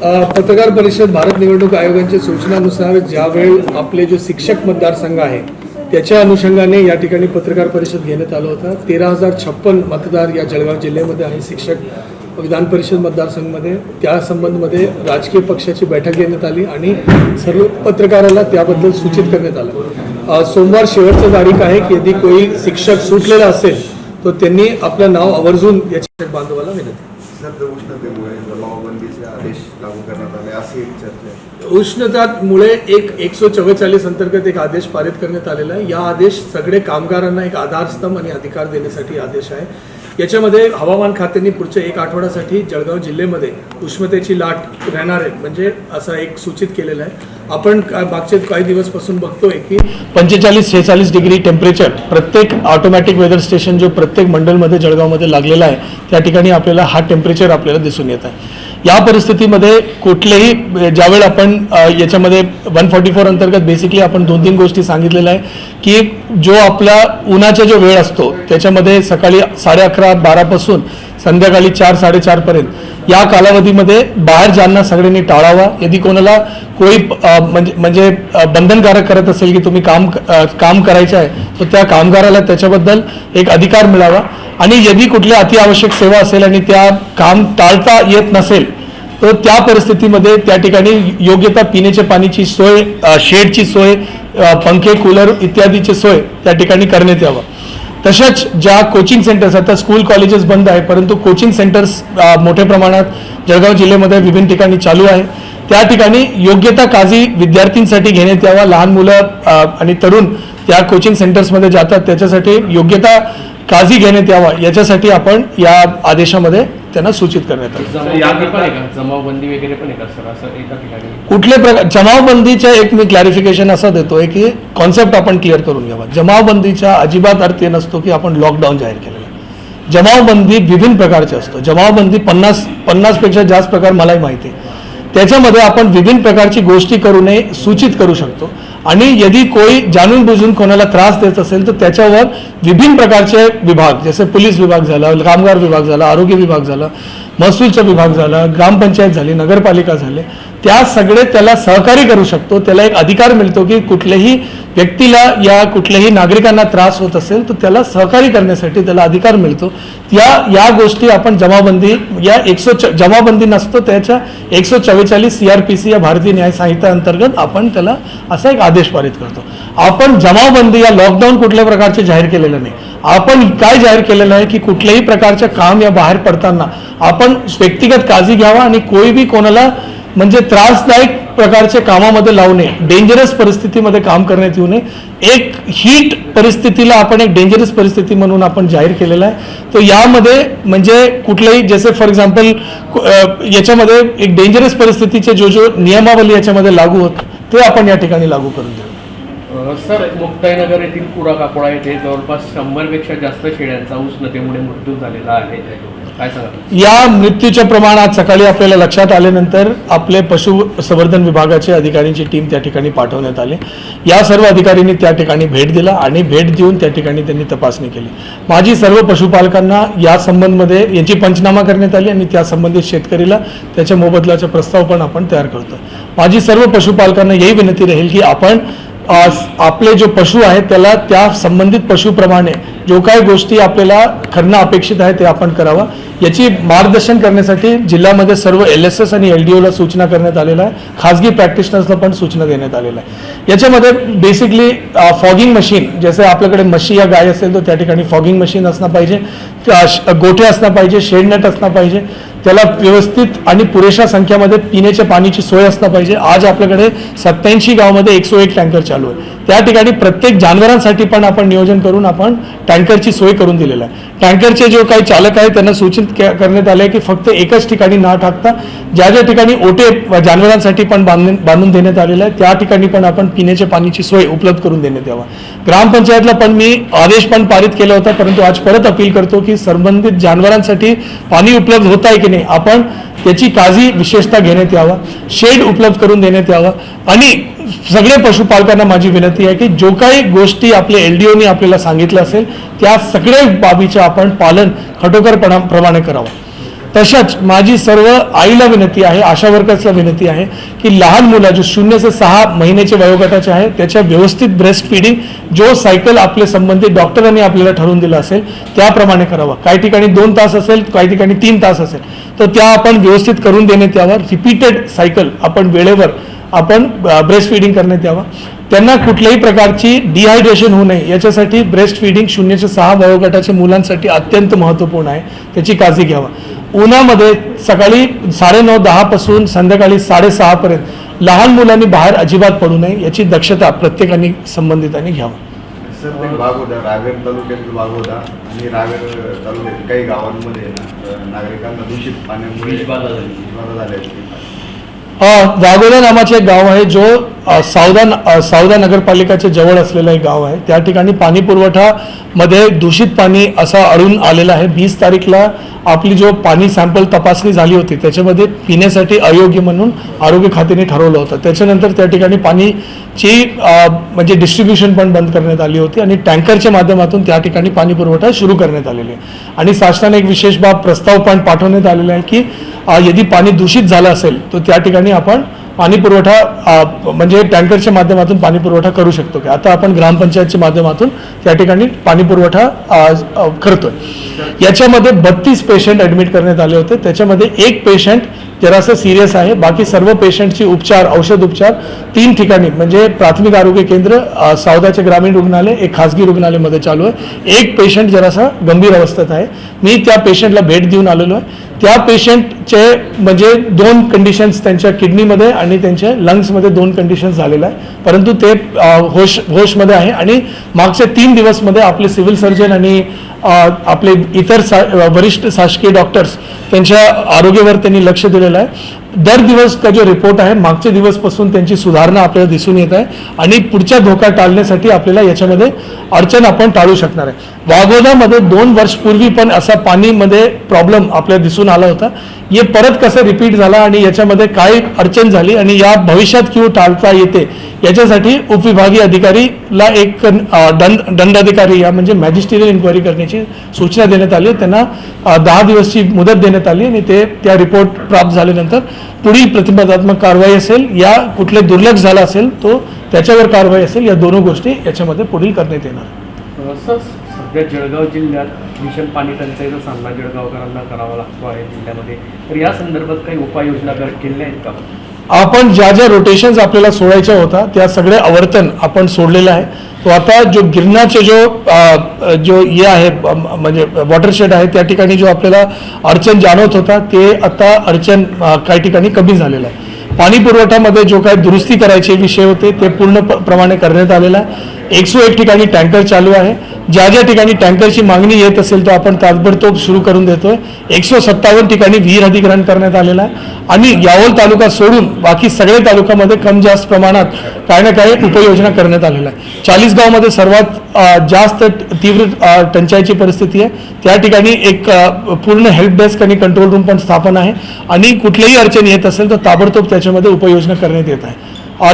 पत्रकार परिषद भारत निवडणूक आयोगाच्या सूचनानुसार ज्यावेळी आपले जो शिक्षक मतदारसंघ आहे त्याच्या अनुषंगाने या ठिकाणी पत्रकार परिषद घेण्यात आलं होतं. तेरा हजार छप्पन मतदार या जळगाव जिल्ह्यामध्ये आहे शिक्षक विधान परिषद मतदारसंघमध्ये. त्या संबंधमध्ये राजकीय पक्षाची बैठक घेण्यात आली आणि सर्व पत्रकाराला त्याबद्दल सूचित करण्यात आलं. सोमवार शेवटचं तारीख आहे की यदि कोई शिक्षक सुटलेला असेल तर त्यांनी आपलं नाव आवर्जून या शिक्षक बांधवाला विनंती सध्या उष्णतेमुळे जमावबंदीचे आदेश लागू आहे. उष्णतामुळे एक एकशे चव्वेचाळीस अंतर्गत एक आदेश पारित करण्यात आलेला आहे. या आदेश सगळे कामगारांना एक आधारस्तंभ आणि अधिकार देण्यासाठी आदेश आहे. याच्यामध्ये हवामान खात्याने पुढच्या एक आठवड्यासाठी जळगाव जिल्ह्यामध्ये उष्णतेची लाट राहणार आहे. म्हणजे असं एक सूचित केलेलं आहे. आपण का- मागचे काही दिवसपासून बघतोय की पंचेचाळीस शेहेचाळीस डिग्री टेम्परेचर प्रत्येक ऑटोमॅटिक वेदर स्टेशन जो प्रत्येक मंडलमध्ये जळगावमध्ये लागलेला आहे त्या ठिकाणी आपल्याला हा टेम्परेचर आपल्याला दिसून येत आहे. या परिस्थितीमध्ये कुठलेही ज्यावेळी आपण याच्यामध्ये वन फॉर्टी फोर अंतर्गत बेसिकली आपण दोन तीन गोष्टी सांगितलेल्या आहे की जो आपला उन्हाचा जो वेळ असतो त्याच्यामध्ये सकाळी साडे अकरा बारापासून संध्याकाळी चार साडेचारपर्यंत या कालावधीमध्ये बाहेर जाणं सगळ्यांनी टाळावा. यदि कोणाला कोणी म्हणजे म्हणजे बंधनकारक करत असेल की तुम्ही काम काम करायचं आहे तर त्या कामगाराला त्याच्याबद्दल एक अधिकार मिळावा. आणि यदि कुठल्या अतिआवश्यक सेवा असेल आणि त्या काम टाळता येत नसेल तर त्या परिस्थितीमध्ये त्या ठिकाणी योग्यता पिण्याच्या पाण्याची सोय शेडची सोय पंखे कूलर इत्यादीची सोय त्या ठिकाणी करण्यात यावं. तशाच ज्या कोचिंग सेंटर्स आता स्कूल कॉलेजेस बंद आहे परंतु कोचिंग सेंटर्स मोठ्या प्रमाणात जळगाव जिल्ह्यामध्ये विभिन्न ठिकाणी चालू आहे. त्या ठिकाणी योग्यता काळजी विद्यार्थ्यांसाठी घेण्यात यावा लहान मुलं आणि तरुण त्या कोचिंग सेंटर्समध्ये जातात त्याच्यासाठी योग्यता काळजी घेण्यात यावा याच्यासाठी आपण या आदेशामध्ये त्यांना सूचित करण्यात आलं. कुठले प्रकार जमावबंदीच्या एक मी क्लॅरिफिकेशन असं देतोय की कॉन्सेप्ट आपण क्लिअर करून घ्यावा. जमावबंदीचा अजिबात अर्थ हे नसतो की आपण लॉकडाऊन जाहीर केलेलं जमावबंदी विभिन्न प्रकारचे असतो. जमावबंदी पन्नास पन्नासपेक्षा जास्त प्रकार मलाही माहिती आहे. त्याच्यामध्ये आपण विभिन्न प्रकारची गोष्टी करू नये सूचित करू शकतो. आणि यदि कोई जाणून बुजून कोणाला त्रास देत असेल तर त्याच्यावर विभिन्न प्रकारचे विभाग जसे पोलीस विभाग झाला कामगार विभाग झाला आरोग्य विभाग झाला महसूलचा विभाग झाला ग्रामपंचायत झाली नगरपालिका झाले त्या सगळे त्याला सहकार्य करू शकतो. त्याला एक अधिकार मिळतो की कुठल्याही व्यक्तीला या कुठल्याही नागरिकांना त्रास होत असेल तर त्याला सहकार्य करण्यासाठी त्याला अधिकार मिळतो. या या गोष्टी आपण जमाबंदी या एकशे च जमाबंदी नसतो त्याच्या एकशे चव्वेचाळीस सी आर पी सी या भारतीय न्याय संहिता अंतर्गत आपण त्याला असा एक आदेश पारित करतो. आपण जमावबंदी या लॉकडाऊन कुठल्या प्रकारचे जाहीर केलेलं नाही. आपण काय जाहीर केलेलं आहे की कुठल्याही प्रकारचं काम या बाहेर पडताना आपण व्यक्तिगत काळजी घ्यावा आणि कोई बी कोणाला म्हणजे त्रासदायक प्रकारचे कामामध्ये लावू नये डेंजरस परिस्थितीमध्ये काम करण्यात येऊ नये. एक हीट परिस्थितीला आपण एक डेंजरस परिस्थिती म्हणून आपण जाहीर केलेला आहे. तर यामध्ये म्हणजे कुठलेही जसे फॉर एक्झाम्पल याच्यामध्ये एक डेंजरस परिस्थितीचे जो जो नियमावली याच्यामध्ये लागू होत ते आपण या ठिकाणी लागू करून देऊ. सर मुक्ताईनगर येथील पुरा काकोळा येथे जवळपास शंभरपेक्षा जास्त शेळ्यांचा उष्णतेमुळे मृत्यू झालेला आहे. या मृत्यूच्या प्रमाणात सकाळी आपल्याला लक्षात आल्यानंतर आपले पशुसंवर्धन विभागाचे अधिकाऱ्यांची टीम त्या ठिकाणी पाठवण्यात आली. या सर्व अधिकाऱ्यांनी त्या ठिकाणी भेट दिला आणि भेट देऊन त्या ठिकाणी त्यांनी तपासणी केली. माझी सर्व पशुपालकांना या संबंधमध्ये यांची पंचनामा करण्यात आली आणि त्या संबंधित शेतकरीला त्याच्या मोबदल्याचा प्रस्ताव पण आपण तयार करतो. माझी सर्व पशुपालकांना यही विनंती राहील की आपण आपले जो पशु आहेत त्याला त्या संबंधित पशुप्रमाणे जो काही गोष्टी आपल्याला करणं अपेक्षित आहे ते आपण करावं. याची मार्गदर्शन करण्यासाठी जिल्ह्यामध्ये सर्व एल एस एस आणि एल डी ओला सूचना करण्यात आलेल्या आहे. खाजगी प्रॅक्टिशनर्सला पण सूचना देण्यात आलेल्या आहे. याच्यामध्ये बेसिकली फॉगिंग मशीन जसे आपल्याकडे म्हशी या गाय असेल तर त्या ठिकाणी फॉगिंग मशीन असणं पाहिजे. गोठे असणं पाहिजे शेडनेट असणं पाहिजे. त्याला व्यवस्थित आणि पुरेशा संख्यामध्ये पिण्याच्या पाण्याची सोय असणं पाहिजे. आज आपल्याकडे सत्याऐंशी गावामध्ये एकशे एक टँकर चालू आहे. त्या ठिकाणी प्रत्येक जानवरांसाठी पण आपण नियोजन करून आपण टँकरची सोय करून दिलेलं आहे. टँकरचे जो काही चालक आहे त्यांना सूचित करण्यात आले की फक्त एकच ठिकाणी न टाकता ज्या ज्या ठिकाणी ओटे जानवरांसाठी पण बांधून बांधून देण्यात आलेलं आहे त्या ठिकाणी पण आपण पिण्याच्या पाण्याची सोय उपलब्ध करून देण्यात यावा. ग्रामपंचायतला पण मी आदेश पण पारित केला होता परंतु आज परत अपील करतो की संबंधित जानवरांसाठी पाणी उपलब्ध होत आहे की नाही आपण त्याची काळजी विशेषतः घेण्यात यावा. शेड उपलब्ध करून देण्यात यावा. आणि सगळे पशुपालकांना माझी विनंती आहे की जो काही गोष्टी आपले एल डी ओनी आपल्याला सांगितलं असेल त्या सगळ्या बाबीचं आपण पालन खटोकरपणा प्रमाणे करावं. तशाच माझी सर्व आईला विनंती आहे आशा वर्कर्सला विनंती आहे की लहान मुलं जो शून्य ते सहा महिन्याचे वयोगटाचे आहे त्याच्या व्यवस्थित ब्रेस्ट फिडिंग जो सायकल आपले संबंधित डॉक्टरांनी आपल्याला ठरवून दिलं असेल त्याप्रमाणे करावं. काही ठिकाणी दोन तास असेल काही ठिकाणी तीन तास असेल तर त्या आपण व्यवस्थित करून देण्यात त्यावर रिपीटेड सायकल आपण वेळेवर आपण ब्रेस्ट फिडिंग करण्यात यावं. त्यांना कुठल्याही प्रकारची डिहायड्रेशन होऊ नये. याच्यासाठी ब्रेस्ट फिडिंग शून्य ते सहा वयोगटाच्या मुलांसाठी अत्यंत महत्त्वपूर्ण आहे. त्याची काळजी घ्यावं. उन्हामध्ये सकाळी साडेनऊ दहापासून संध्याकाळी साडेसहापर्यंत लहान मुलांनी बाहेर अजिबात पडू नये. याची दक्षता प्रत्येकाने संबंधितांनी घ्यावं. सर ते भाग होता. रावेर तालुक्यातील भाग होता. आणि रावेर तालुक्यातील काही गावांमध्ये ना, नागरिकांना दूषित पाण्यामुळे झाली. विषबाधा झाली नावाचे एक गाव आहे जो सावदा सावदा नगरपालिकाच्या जवळ असलेलं एक गाव आहे. त्या ठिकाणी पाणी पुरवठा मध्ये दूषित पाणी असा आढळून आलेलं आहे. वीस तारीखला आपली जो पाणी सॅम्पल तपासणी झाली होती त्याच्यामध्ये पिण्यासाठी अयोग्य म्हणून आरोग्य खात्याने ठरवलं होतं. त्याच्यानंतर त्या ठिकाणी पाणीची म्हणजे डिस्ट्रीब्युशन पण बंद करण्यात आली होती आणि टँकरच्या माध्यमातून त्या ठिकाणी पाणी पुरवठा सुरू करण्यात आलेली. आहे आणि शासनाने एक विशेष बाब प्रस्ताव पण पाठवण्यात आलेला आहे की यदि पाणी दूषित झालं असेल तर त्या ठिकाणी आपण पाणी पुरवठा म्हणजे टँकरच्या माध्यमातून पाणी पुरवठा करू शकतो की? आता आपण ग्रामपंचायतच्या माध्यमातून त्या ठिकाणी पाणी पुरवठा करतोय. याच्यामध्ये बत्तीस पेशंट ॲडमिट करण्यात आले होते. त्याच्यामध्ये एक पेशंट जरासं सिरियस आहे. बाकी सर्व पेशंटची उपचार औषध उपचार तीन ठिकाणी. म्हणजे प्राथमिक आरोग्य केंद्र सावदाचे ग्रामीण रुग्णालय एक खासगी रुग्णालयामध्ये चालू आहे. एक पेशंट जरासा गंभीर अवस्थेत आहे. मी त्या पेशंटला भेट देऊन आलेलो आहे. त्या पेशंटचे म्हणजे दोन कंडिशन्स त्यांच्या किडनीमध्ये आणि त्यांच्या लंग्समध्ये दोन कंडिशन्स झालेलं आहे. परंतु ते होश होशमध्ये आहे आणि मागच्या तीन दिवसमध्ये आपले सिव्हिल सर्जन आणि आपले इतर सा वरिष्ठ शासकीय डॉक्टर्स त्यांच्या आरोग्यावर त्यांनी लक्ष दिलेलं आहे. दर दिवस का जो रिपोर्ट आहे मागच्या दिवसपासून त्यांची सुधारणा आपल्याला दिसून येत आहे आणि पुढचा धोका टाळण्यासाठी आपल्याला याच्यामध्ये अडचण आपण टाळू शकणार आहे. वाघोदामध्ये दोन वर्ष पूर्वी पण असा पाणीमध्ये प्रॉब्लेम आपल्याला दिसून आला होता. हे परत कसं रिपीट झाला आणि याच्यामध्ये काय अडचण झाली आणि या भविष्यात किंवा टाळता येते याच्यासाठी उपविभागीय अधिकारीला एक दंड दंडाधिकारी या म्हणजे मॅजिस्ट्रियल इन्क्वायरी करण्याची सूचना देण्यात आली. त्यांना दहा दिवसची मुदत देण्यात आली आणि ते त्या रिपोर्ट प्राप्त झाल्यानंतर पुढील प्रतिबंधात्मक कारवाई असेल या कुठले दुर्लक्ष झालं असेल तो त्याच्यावर कारवाई असेल या दोन गोष्टी याच्यामध्ये पुढील करण्यात येणार. सर सध्या जळगाव जिल्ह्यात भीषण पाणी टंचाईचा सामना जळगावकरांना करावा लागतो आहे जिल्ह्यामध्ये. तर या संदर्भात काही उपाययोजना केल्या आहेत का? आपण ज्या ज्या रोटेशन्स आपल्याला सोडायच्या होता त्या सगळे आवर्तन आपण सोडलेलं आहे. तो आता जो गिरणाचे जो जो हे आहे म्हणजे वॉटरशेड आहे त्या ठिकाणी जो आपल्याला अडचण जाणवत होता ते आता अडचण काही ठिकाणी कमी झालेलं आहे. पाणी पुरवठ्यामध्ये जो काही दुरुस्ती करायचे विषय होते ते पूर्ण प्रमाणे करण्यात आलेला आहे. एकशे एक ठिकाणी टँकर चालू आहे. ज्या ज्या ठिकाणी टँकरची मागणी येत असेल तो आपण ताबडतोब सुरू करून देतोय. एकशे सत्तावन्न ठिकाणी विहीर अधिग्रहण करण्यात आलेला आहे. आणि यावल तालुका सोडून बाकी सगळे तालुक्यामध्ये कम जास्त प्रमाणात काही ना काही उपाययोजना करण्यात आलेल्या आहे. चाळीसगावमध्ये सर्वात जास्त तीव्र टंचाईची परिस्थिती आहे. त्या ठिकाणी एक पूर्ण हेल्प डेस्क आणि कंट्रोल रूम पण स्थापन आहे. आणि कुठलीही अडचणी येत असेल तर ताबडतोब त्याच्यामध्ये उपाययोजना करण्यात येत आहे.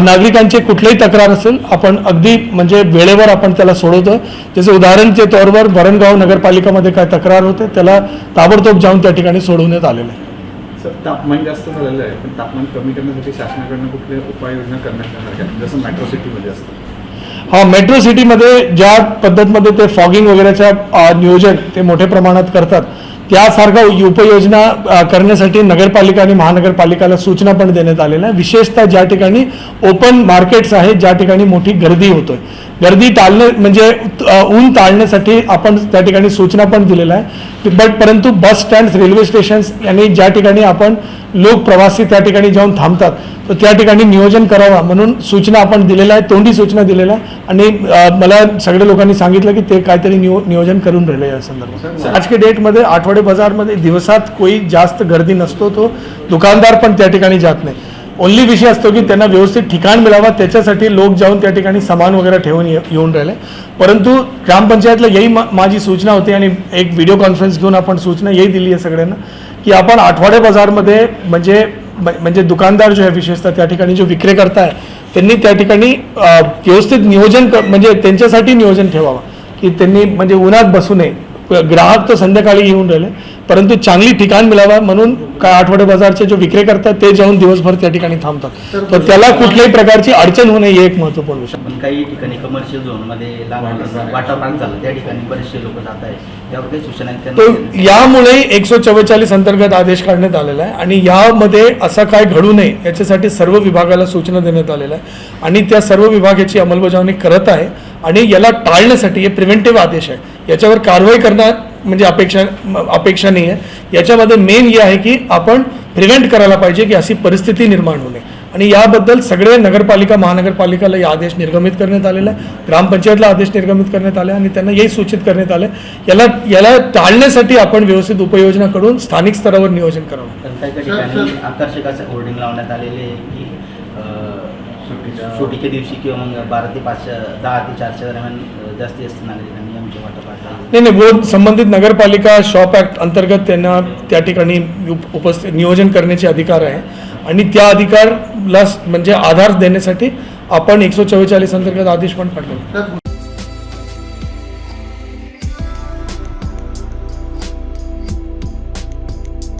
नागरिकांचे कुठलेही तक्रार असेल आपण अगदी म्हणजे वेळेवर आपण त्याला सोडवतो जसं उदाहरणच्या तौरवर वरणगाव नगरपालिकामध्ये काय तक्रार होते त्याला ताबडतोब जाऊन त्या ठिकाणी सोडवण्यात आलेलं आहे. तापमान जास्त झालेलं आहे पण तापमान कमी करण्यासाठी शासनाकडनं कुठल्या उपाययोजना करण्यात येणार जसं मेट्रो सिटीमध्ये असतं. हा मेट्रो सिटीमध्ये ज्या पद्धतमध्ये ते फॉगिंग वगैरेच्या नियोजन ते मोठ्या प्रमाणात करतात त्यासारख्या उपयोजना उपाययोजना करण्यासाठी नगरपालिका आणि महानगरपालिकाला सूचना पण देण्यात आलेल्या आहे विशेषतः ज्या ठिकाणी ओपन मार्केट्स आहेत ज्या ठिकाणी मोठी गर्दी होतोय. गर्दी टाळणे म्हणजे ऊन टाळण्यासाठी आपण त्या ठिकाणी सूचना पण दिलेल्या आहे बट परंतु बस स्टँड रेल्वे स्टेशन्स आणि ज्या ठिकाणी आपण लोक प्रवासी त्या ठिकाणी जाऊन थांबतात तर त्या ठिकाणी नियोजन करावा म्हणून सूचना आपण दिलेल्या आहे तोंडी सूचना दिलेल्या आहे आणि मला सगळ्या लोकांनी सांगितलं की ते काहीतरी नियो नियोजन करून राहिले या संदर्भात. आजके डेटमध्ये आठवडे बाजारमध्ये दिवसात कोई जास्त गर्दी नसतो तो दुकानदार पण त्या ठिकाणी जात नाही. ओनली विषय असतो की त्यांना व्यवस्थित ठिकाण मिळावा त्याच्यासाठी लोक जाऊन त्या ठिकाणी सामान वगैरे ठेवून ये- येऊन राहिले. परंतु ग्रामपंचायतला यही मा- माझी सूचना होती आणि एक व्हिडिओ कॉन्फरन्स घेऊन आपण सूचना यही दिली आहे सगळ्यांना की आपण आठवडे बाजारमध्ये म्हणजे म- म्हणजे दुकानदार जो आहे विशेषतः त्या ठिकाणी जो विक्रेकर्ता आहे त्यांनी त्या ठिकाणी व्यवस्थित नियोजन क- म्हणजे त्यांच्यासाठी नियोजन ठेवावं की त्यांनी म्हणजे उन्हात बसू नये. ग्राहक तर संध्याकाळी येऊन राहिले. परंतु चांगली ठिकाण मिळावा म्हणून काय आठवडे बाजारचे जो विक्रे करतात ते जाऊन दिवसभर त्या ठिकाणी थांबतात. तर त्याला कुठल्याही प्रकारची अडचण होणे हे एक महत्त्वपूर्ण विषय. पण काही ठिकाणी कमर्शियल झोनमध्ये वाटर पार्क झालं. त्या ठिकाणी बरेचसे लोक जात आहेत. त्यावर काही सूचना आहेत तो त्यांना यामुळे एकशे चव्वेचाळीस अंतर्गत आदेश काढण्यात आलेला आहे आणि यामध्ये असं काय घडू नये याच्यासाठी सर्व विभागाला सूचना देण्यात आलेल्या आहे आणि त्या सर्व विभाग याची अंमलबजावणी करत आहे. आणि याला टाळण्यासाठी हे प्रिव्हेंटिव्ह आदेश आहे. याच्यावर कारवाई करणं म्हणजे अपेक्षा अपेक्षा नाही आहे. याच्यामध्ये मेन हे आहे की आपण प्रिव्हेंट करायला पाहिजे की अशी परिस्थिती निर्माण होणे. आणि याबद्दल सगळे नगरपालिका महानगरपालिकाला या आदेश निर्गमित करण्यात आलेला आहे. ग्रामपंचायतला आदेश निर्गमित करण्यात आले आणि त्यांना हेही सूचित करण्यात आले. याला याला टाळण्यासाठी आपण व्यवस्थित उपाययोजना करून स्थानिक स्तरावर नियोजन करावं. आकर्षक असं होर्डिंग लावण्यात आलेले आहे की सुट्टीच्या दिवशी किंवा मग बारा ते पाच दहा ते चारच्या दरम्यान अं, जास्तीत जास्त नागरिकांनी आमचे वाटप नाही नाही वो संबंधित नगरपालिका शॉप ॲक्ट अंतर्गत त्यांना त्या ठिकाणी उप उपस्थित नियोजन करण्याचे अधिकार आहे. आणि त्या अधिकारला म्हणजे आधार देण्यासाठी आपण एकशे चव्वेचाळीस अंतर्गत आदेश पण काढले तर